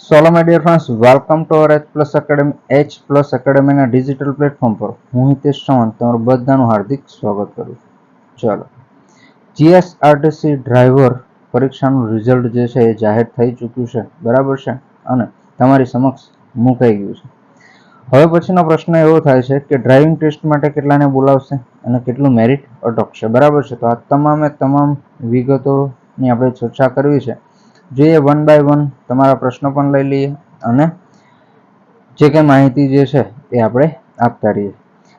Solo my dear friends welcome to our H plus academy H plus એકેડેમીના digital platform પર હું હિતેશ ચૌહાણ તમારું બધાનું હાર્દિક સ્વાગત કરું છું. ચાલો. જીએસઆરટીસી ડ્રાઈવર પરીક્ષાનું રિઝલ્ટ જે છે એ જાહેર થઈ ચૂક્યું છે, બરાબર છે? અને તમારી સમક્ષ મુકાઈ ગયું છે. હવે પછીનો પ્રશ્ન એવો થાય છે કે ડ્રાઇવિંગ ટેસ્ટ માટે કેટલાને બોલાવશે અને કેટલું મેરિટ અટકશે, બરાબર છે? તો આ તમામે તમામ વિગતોની આપણે ચર્ચા કરવી છે. જોઈએ વન બાય વન તમારા પ્રશ્નો પણ લઈ લઈએ અને જે કંઈ માહિતી જે છે એ આપણે આપતા રહીએ.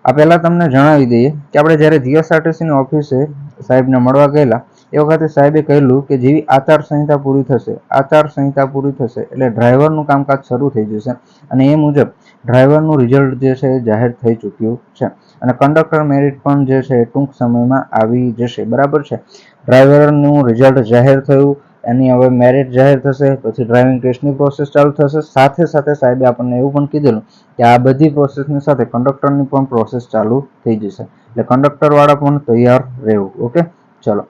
આ પહેલાં તમને જણાવી દઈએ કે આપણે જ્યારે જીએસઆરટીસીની ઓફિસે સાહેબને મળવા ગયેલા, એ વખતે સાહેબે કહેલું કે જેવી આચાર સંહિતા પૂરી થશે, આચાર સંહિતા પૂરી થશે એટલે ડ્રાઈવરનું કામકાજ શરૂ થઈ જશે અને એ મુજબ ડ્રાઈવરનું રિઝલ્ટ જે છે એ જાહેર થઈ ચૂક્યું છે અને કંડક્ટર મેરિટ પણ જે છે ટૂંક સમયમાં આવી જશે. બરાબર છે? ડ્રાઈવરનું રિઝલ્ટ જાહેર થયું એની હવે મેરિટ જાહેર થશે, પછી ડ્રાઇવિંગ ટેસ્ટની પ્રોસેસ ચાલુ થશે. સાથે સાથે સાહેબે આપણને એવું પણ કીધેલું કે આ બધી પ્રોસેસની સાથે કંડક્ટરની પણ પ્રોસેસ ચાલુ થઈ જશે. એટલે કંડક્ટરવાળા પણ તૈયાર રહેવું, ઓકે? ચલો.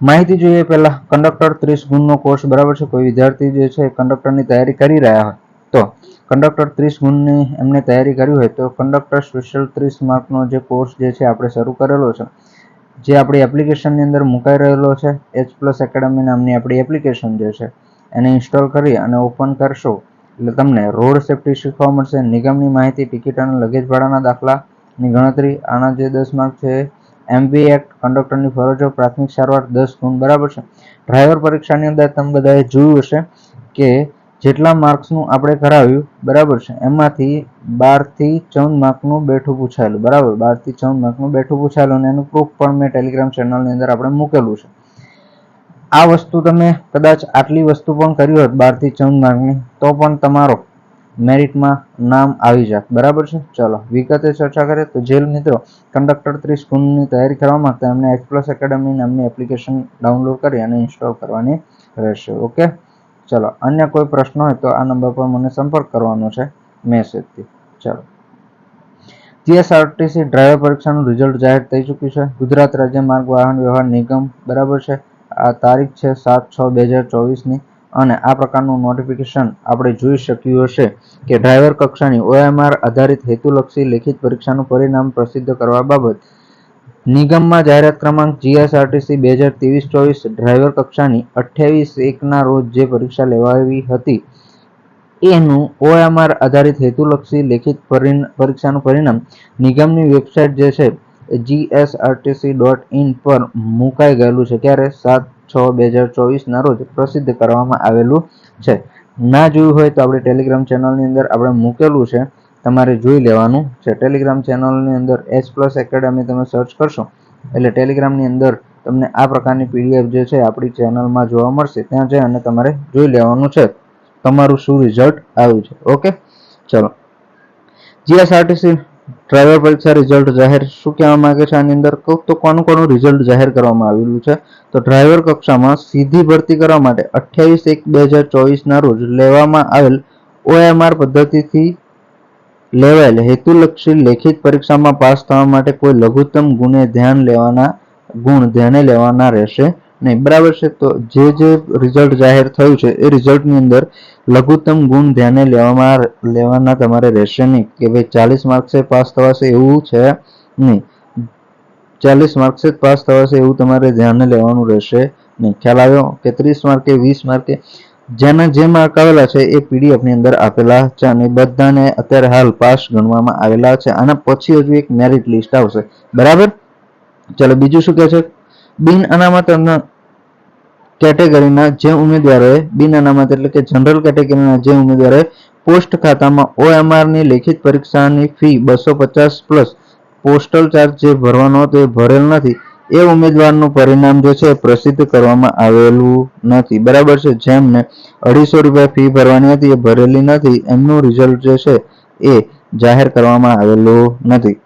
માહિતી જોઈએ પહેલાં કંડક્ટર ત્રીસ ગુણનો કોર્સ બરાબર છે? કોઈ વિદ્યાર્થી જે છે કંડક્ટરની તૈયારી કરી રહ્યા હોય, તો કંડક્ટર ત્રીસ ગુણની એમને તૈયારી કરી હોય, તો કંડક્ટર સ્પેશિયલ ત્રીસ માર્કનો જે કોર્સ જે છે આપણે શરૂ કરેલો છે. જે આપણી એપ્લિકેશનની અંદર મુકાઈ રહેલો છે એચ પ્લસ એકેડમી નામની આપણી એપ્લિકેશન જે છે, એને ઇન્સ્ટોલ કરી અને ઓપન કરશો. એટલે તમને રોડ સેફ્ટી શીખવા મળશે, નિગમની માહિતી ટિકિટ અને લગેજ ભાડાના દાખલાની ગણતરી, આના જે દસ માર્ક છે એમબી એક્ટ કંડક્ટરની ફરજો, પ્રાથમિક સારવાર દસ ગુણ, બરાબર છે? ડ્રાઈવર પરીક્ષાની અંદર તમે બધાએ જોયું હશે કે જેટલા માર્ક્સનું આપણે કરાવ્યું, બરાબર છે. એમાંથી બારથી ચૌદ માર્કનું બેઠું પૂછાયેલું, બરાબર? બારથી ચૌદ માર્કનું બેઠું પૂછાયેલું અને એનું પ્રૂફ પણ મેં ટેલિગ્રામ ચેનલની અંદર આપણે મૂકેલું છે. આ વસ્તુ તમે કદાચ આટલી વસ્તુ પણ કરી હોત, બારથી ચૌદ માર્કની, તો પણ તમારો મેરિટમાં નામ આવી જાત, બરાબર છે? ચલો, વિગતે ચર્ચા કરીએ તો જેલ મિત્રો કંડક્ટર ત્રીસ ગુણની તૈયારી કરવા માંગતા એમને એચ પ્લસ એકેડમી નામની એપ્લિકેશન ડાઉનલોડ કરી અને ઇન્સ્ટોલ કરવાની રહેશે ઓકે ચલો, અન્ય કોઈ પ્રશ્ન હોય તો આ નંબર પર મને સંપર્ક કરવાનો છે મેસેજથી. ચલો. જીએસઆરટીસી ડ્રાઈવર પરીક્ષાનું રિઝલ્ટ જાહેર થઈ ચૂક્યું છે. ગુજરાત રાજ્ય માર્ગ વાહન વ્યવહાર નિગમ, બરાબર છે? આ તારીખ છે સાત છ બે હજાર ચોવીસની અને આ પ્રકારનું નોટિફિકેશન આપણે જોઈ શક્યું હશે કે ડ્રાઈવર કક્ષાની ઓએમઆર આધારિત હેતુલક્ષી લેખિત પરીક્ષાનું પરિણામ પ્રસિદ્ધ કરવા બાબત નિગમમાં જાહેરાત ક્રમાંક જીએસઆરટીસી બે હજાર ત્રેવીસ ચોવીસ ડ્રાઈવર કક્ષાની અઠ્યાવીસ એકના રોજ જે પરીક્ષા લેવાવી હતી, એનું ઓએમઆર આધારિત હેતુલક્ષી લેખિત પરીક્ષાનું પરિણામ નિગમની વેબસાઇટ જે છે, જીએસઆરટીસી ડોટ ઇન પર મુકાઈ ગયેલું છે. ત્યારે સાત છ બે હજાર ચોવીસના રોજ પ્રસિદ્ધ કરવામાં આવેલું છે. ના જોયું હોય તો આપણે ટેલિગ્રામ ચેનલની અંદર આપણે મૂકેલું છે. તમારે જોઈ લેવાનું છે. ટેલિગ્રામ ચેનલની અંદર એસ પ્લસ એકેડમી તમે સર્ચ કરશો, એટલે ટેલિગ્રામની અંદર તમને આ પ્રકારની પીડીએફ જે છે આપણી ચેનલમાં જોવા મળશે. ત્યાં જઈ અને તમારે જોઈ લેવાનું છે. તમારું શું રિઝલ્ટ આવ્યું છે. ઓકે ચલો. જીએસઆરટીસી ડ્રાઈવર પરીક્ષા રિઝલ્ટ જાહેર શું કહેવા માંગે છે? આની અંદર કહું તો કોનું કોનું રિઝલ્ટ જાહેર કરવામાં આવેલું છે. તો ડ્રાઈવર કક્ષામાં સીધી ભરતી કરવા માટે અઠ્યાવીસ એક બે હજાર ચોવીસના રોજ લેવામાં આવેલ ઓએમઆર પદ્ધતિથી લેવાયેલ હેતુલક્ષી લેખિત પરીક્ષામાં પાસ થવા માટે કોઈ લઘુત્તમ ગુણે ધ્યાન લેવાના ગુણ ધ્યાને લેવાના રહેશે નહીં. બરાબર છે? તો જે જે રિઝલ્ટ જાહેર થયું છે, એ રિઝલ્ટની અંદર લઘુત્તમ ગુણ ધ્યાને લેવામાં લેવાના તમારે રહેશે નહીં. કે ભાઈ ચાલીસ માર્ક્સે પાસ થવાશે એવું છે નહીં. ચાલીસ માર્ક્સે જ પાસ થવાશે એવું તમારે ધ્યાને લેવાનું રહેશે નહીં. ખ્યાલ આવ્યો? કે ત્રીસ માર્કે વીસ માર્કે જેના જે માર્ક આવેલા છે એ પીડીએફની અંદર આપેલા છે અને બધાને અત્યારે હાલ પાસ ગણવામાં આવેલા છે. આના પછી હજુ એક મેરિટ લિસ્ટ આવશે. બરાબર? ચલો બીજું શું કહે છે? બિન અનામત કેટેગરીના જે ઉમેદવારોએ, બિન અનામત એટલે કે જનરલ કેટેગરીના જે ઉમેદવારોએ પોસ્ટ ખાતામાં ઓએમઆરની લેખિત પરીક્ષાની ફી બસો પચાસ પ્લસ પોસ્ટલ ચાર્જ જે ભરવાનો હતો એ ભરેલ નથી. એ ઉમેદવારનું પરિણામ જે છે પ્રસિદ્ધ કરવામાં આવેલું નથી. બરાબર છે, જેમને અઢીસો રૂપિયા ફી ભરવાની હતી, એ ભરેલી નથી, એમનું રિઝલ્ટ જે છે એ જાહેર કરવામાં આવેલું નથી.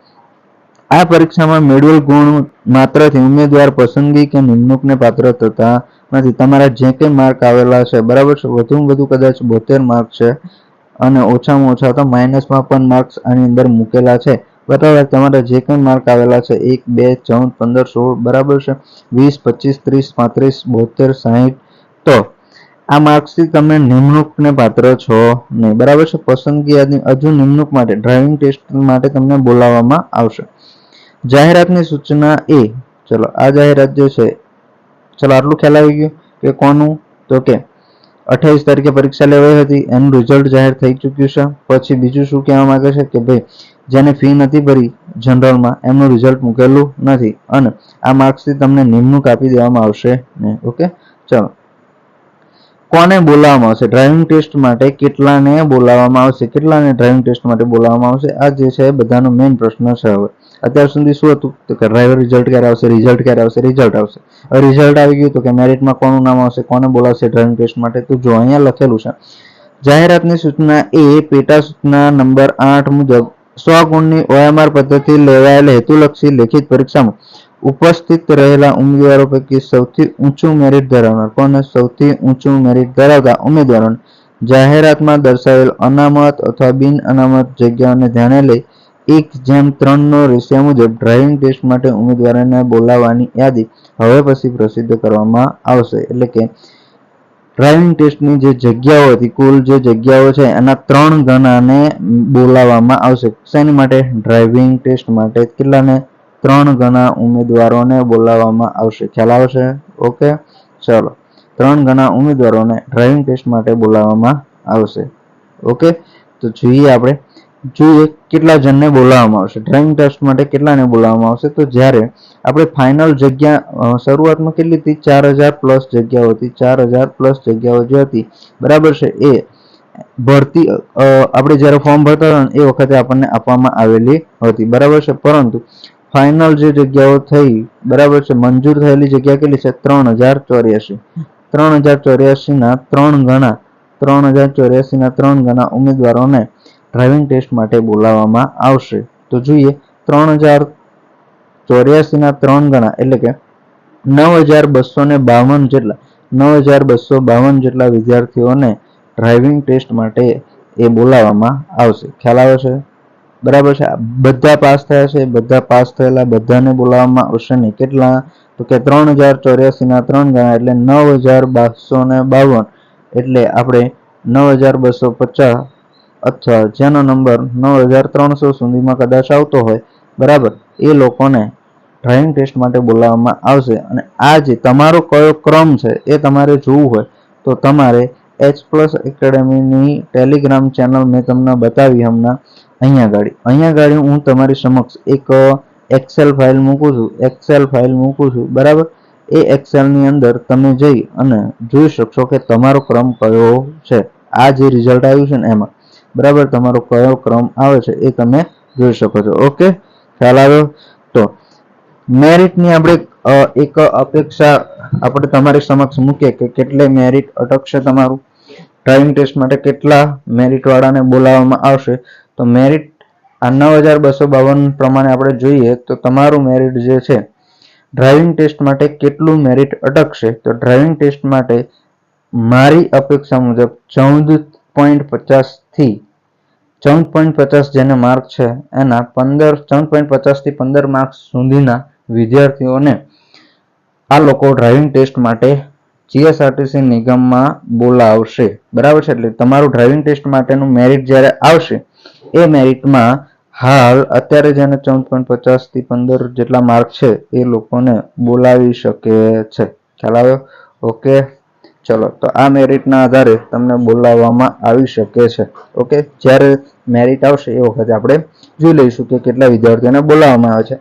આ પરીક્ષામાં મેળવેલ ગુણ માત્રથી ઉમેદવાર પસંદગી કે નિમણૂકને પાત્ર થતા નથી. તમારા જે કંઈ માર્ક આવેલા છે, બરાબર છે, વધુમાં વધુ કદાચ બોતેર માર્ક છે અને ઓછામાં ઓછા તો માઇનસમાં પણ માર્ક્સ આની અંદર મૂકેલા છે. બરાબર તમારા જે કંઈ માર્ક આવેલા છે, એક, બે, ચૌદ, પંદર, સોળ, બરાબર છે? વીસ, પચીસ, ત્રીસ, પાંત્રીસ, બોતેર, સાહીઠ. તો, આ માર્ક્સથી તમે નિમણૂકને પાત્ર છો નહીં, બરાબર છે? પસંદગી યાદની હજુ નિમણૂક માટે, ડ્રાઇવિંગ ટેસ્ટ માટે તમને બોલાવવામાં આવશે. જાહેરાતની સૂચના એ, ચલો, આ જાહેરાત જે છે, ચલો, આટલું ખ્યાલ આવી ગયું કે કોનું? તો કે અઠાવીસ તારીખે પરીક્ષા લેવાઈ હતી, એનું રિઝલ્ટ જાહેર થઈ ચૂક્યું છે. પછી બીજું શું કહેવા માંગે છે કે ભાઈ જેને ફી નથી ભરી જનરલમાં એમનું રિઝલ્ટ મૂકેલું નથી. અને આ માર્ક્સથી તમને નિમણૂક આપી દેવામાં આવશે ને ઓકે ચલો. કોને બોલાવવામાં આવશે? ડ્રાઇવિંગ ટેસ્ટ માટે કેટલાને બોલાવવામાં આવશે? કેટલાને ડ્રાઇવિંગ ટેસ્ટ માટે બોલાવવામાં આવશે? આ જે છે, બધાનો મેઇન પ્રશ્ન છે હવે. અત્યાર સુધી શું હતું? તો કે ડ્રાઈવર રિઝલ્ટ ક્યારે આવશે? રિઝલ્ટ ક્યારે આવશે? રિઝલ્ટ આવશે. હવે રિઝલ્ટ આવી ગયું તો કે મેરિટમાં કોનું નામ આવશે? કોને બોલાવશે ડ્રાઇવિંગ ટેસ્ટ માટે? તો જો અહીંયા લખેલું છે, જાહેરાતની સૂચના એ પેટા સૂચના નંબર આઠ મુજબ સો ગુણની ઓએમઆર પદ્ધતિ લેવાયેલ હેતુલક્ષી લેખિત પરીક્ષામાં ઉપસ્થિત રહેલા ઉમેદવારો પૈકી સૌથી ઊંચું મેરિટ ધરાવનાર કોને સૌથી ઊંચું મેરિટ ધરાવતા ઉમેદવારોને જાહેરાતમાં દર્શાવેલ અનામત અથવા બિન અનામત જગ્યાઓને ધ્યાને લઈ એક જેમ ત્રણનો રેશિયા મુજબ ડ્રાઇવિંગ ટેસ્ટ માટે ઉમેદવારોને બોલાવવાની યાદી હવે પછી પ્રસિદ્ધ કરવામાં આવશે. એટલે કે ડ્રાઇવિંગ ટેસ્ટની જે જગ્યાઓ હતી, કુલ જે જગ્યાઓ છે, એના ત્રણ ગણાને બોલાવવામાં આવશે. શેની માટે? ડ્રાઇવિંગ ટેસ્ટ માટે કેટલાને? ત્રણ ગણા ઉમેદવારોને બોલાવવામાં આવશે. ખ્યાલ આવશે? ઓકે ચલો. ત્રણ ગણા ઉમેદવારોને ડ્રાઇવિંગ ટેસ્ટ માટે બોલાવવામાં આવશે. ઓકે તો જોઈએ આપણે જોઈએ કેટલા જણને બોલાવવામાં આવશે ડ્રોઈંગ ટેસ્ટ માટે કેટલાને બોલાવવામાં આવશે, તો જ્યારે આપણે ફાઇનલ જગ્યા શરૂઆતમાં કેટલી હતી? ચાર હજાર પ્લસ જગ્યાઓ હતી. ચાર હજાર પ્લસ જગ્યાઓ જે હતી, બરાબર છે? એ ભરતી આપણે જ્યારે ફોર્મ ભરતા હતા એ વખતે આપણને આપવામાં આવેલી હતી. બરાબર છે? પરંતુ ફાઇનલ જે જગ્યાઓ થઈ, બરાબર છે? મંજૂર થયેલી જગ્યા કેટલી છે? ત્રણ હજાર ચોર્યાસી. ત્રણ હજાર ચોર્યાસીના ત્રણ ગણા, ત્રણ હજાર ચોર્યાસીના ત્રણ ગણા ઉમેદવારોને ડ્રાઇવિંગ ટેસ્ટ માટે બોલાવવામાં આવશે. તો જોઈએ ત્રણ હજાર ચોર્યાસીના ત્રણ ગણા, એટલે કે નવ હજાર બસો ને બાવન જેટલા નવ હજાર બસો બાવન જેટલા વિદ્યાર્થીઓને ડ્રાઇવિંગ ટેસ્ટ માટે એ બોલાવવામાં આવશે. ખ્યાલ આવે છે? બરાબર છે? બધા પાસ થયા છે? બધા પાસ થયેલા બધાને બોલાવવામાં આવશે નહીં. કેટલા? તો કે ત્રણ હજાર ચોર્યાસીના ત્રણ ગણા, એટલે નવ હજાર બારસો ને બાવન. એટલે આપણે નવ હજાર બસો પચાસ અથવા જેનો નંબર નવ હજાર ત્રણસો સુધીમાં કદાચ આવતો હોય, બરાબર? એ લોકોને ડ્રાઇવિંગ ટેસ્ટ માટે બોલાવવામાં આવશે અને આ જે તમારો કયો ક્રમ છે એ તમારે જોવું હોય, તો તમારે એચ પ્લસ એકેડેમીની ટેલિગ્રામ ચેનલ મેં તમને બતાવી હમણાં અહીંયા ગાડી. અહીંયા ગાડી હું તમારી સમક્ષ એક એક્સેલ ફાઇલ મૂકું છું. એક્સેલ ફાઇલ મૂકું છું, બરાબર? એ એક્સેલની અંદર તમે જઈ અને જોઈ શકશો કે તમારો ક્રમ કયો છે. આ જે રિઝલ્ટ આવ્યું છે ને એમાં. બરાબર? તમારો કયો ક્રમ આવે છે એ તમે જોઈ શકો છો. ઓકે? ખ્યાલ આવ્યો? તો મેરિટની આપણે એક અપેક્ષા આપણે તમારી સમક્ષ મૂકીએ કે કેટલે મેરિટ અટકશે તમારું? ડ્રાઇવિંગ ટેસ્ટ માટે કેટલા મેરિટવાળાને બોલાવવામાં આવશે? તો મેરિટ આ નવ હજાર બસો બાવન પ્રમાણે આપણે જોઈએ તો તમારું મેરિટ જે છે, ડ્રાઇવિંગ ટેસ્ટ માટે કેટલું મેરિટ અટકશે? તો ડ્રાઇવિંગ ટેસ્ટ માટે મારી અપેક્ષા મુજબ ચૌદ પોઈન્ટ પચાસથી ચૌદ પોઈન્ટ પચાસ જેને માર્ક છે, એના પંદર, ચૌદ પોઈન્ટ પચાસથી પંદર માર્ક્સ સુધીના વિદ્યાર્થીઓને આ લોકો ડ્રાઇવિંગ ટેસ્ટ માટે જીએસઆરટીસી નિગમમાં બોલાવશે. બરાબર છે? એટલે તમારું ડ્રાઇવિંગ ટેસ્ટ માટેનું મેરિટ જ્યારે આવશે, એ મેરિટમાં હાલ અત્યારે જેને ચૌદ પોઈન્ટ પચાસથી પંદર જેટલા માર્ક છે, એ લોકોને બોલાવી શકે છે. ખ્યાલ આવ્યો? ઓકે. ચલો, તો આ મેરિટના આધારે તમને બોલાવવામાં આવી શકે છે. ઓકે, જ્યારે મેરિટ આવશે એ વખતે આપણે જોઈ લઈશું કે કેટલા વિદ્યાર્થીઓને બોલાવવામાં આવે છે.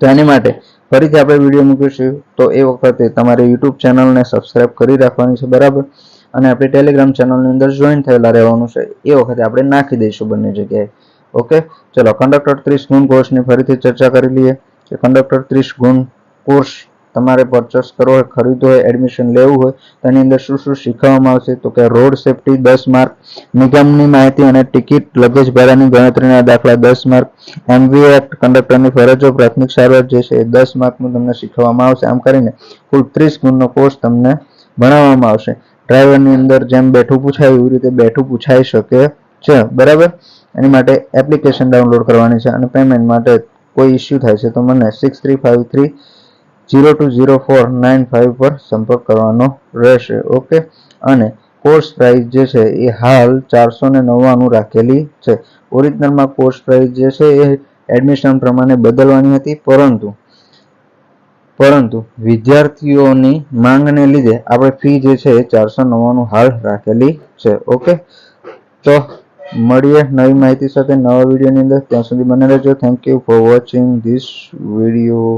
તો એની માટે ફરીથી આપણે વીડિયો મૂકીશું. તો એ વખતે તમારે યુટ્યુબ ચેનલને સબસ્ક્રાઇબ કરી રાખવાની છે, બરાબર? અને આપણે ટેલિગ્રામ ચેનલની અંદર જોઈન થયેલા રહેવાનું છે. એ વખતે આપણે નાખી દઈશું બંને જગ્યાએ. ઓકે, ચલો કંડક્ટર ત્રીસ ગુણ કોર્સની ફરીથી ચર્ચા કરી લઈએ કે કંડક્ટર ત્રીસ ગુણ કોર્સ તમારે પરચેસ કરવો હોય, ખરીદવો હોય એડમિશન લેવું હોય, તો એની અંદર શું શું શીખવવામાં આવશે? તો કે રોડ સેફટી દસ માર્ક નિગમની માહિતી અને ટિકિટ લગેજ ભાડાની ગણતરીના દાખલા દસ માર્ક એમવી એક્ટ કંડક્ટરની ફરજો, પ્રાથમિક સારવાર જે છે એ દસ માર્કનું તમને શીખવવામાં આવશે. આમ કરીને કુલ ત્રીસ ગુણનો કોર્સ તમને ભણાવવામાં આવશે. ડ્રાઈવરની અંદર જેમ બેઠું પૂછાય એવી રીતે બેઠું પૂછાઈ શકે છે. બરાબર? એની માટે એપ્લિકેશન ડાઉનલોડ કરવાની છે અને પેમેન્ટ માટે કોઈ ઇસ્યુ થાય છે તો મને six three five three zero two zero four nine five પર સંપર્ક કરવાનો રહેશે ઓકે અને કોર્સ પ્રાઇસ જે છે એ હાલ ચારસો ને નવ્વાણું રાખેલી છે. ઓરિજિનલમાં કોર્સ પ્રાઇસ જે છે એ એડમિશન પ્રમાણે બદલવાની હતી, પરંતુ પરંતુ વિદ્યાર્થીઓની માંગને લીધે આપણે ફી જે છે એ ચારસો નવ્વાણું હાલ રાખેલી છે ઓકે તો મળીએ નવી માહિતી સાથે નવા વિડીયોની અંદર. ત્યાં સુધી બને રહેજો. Thank you for watching this video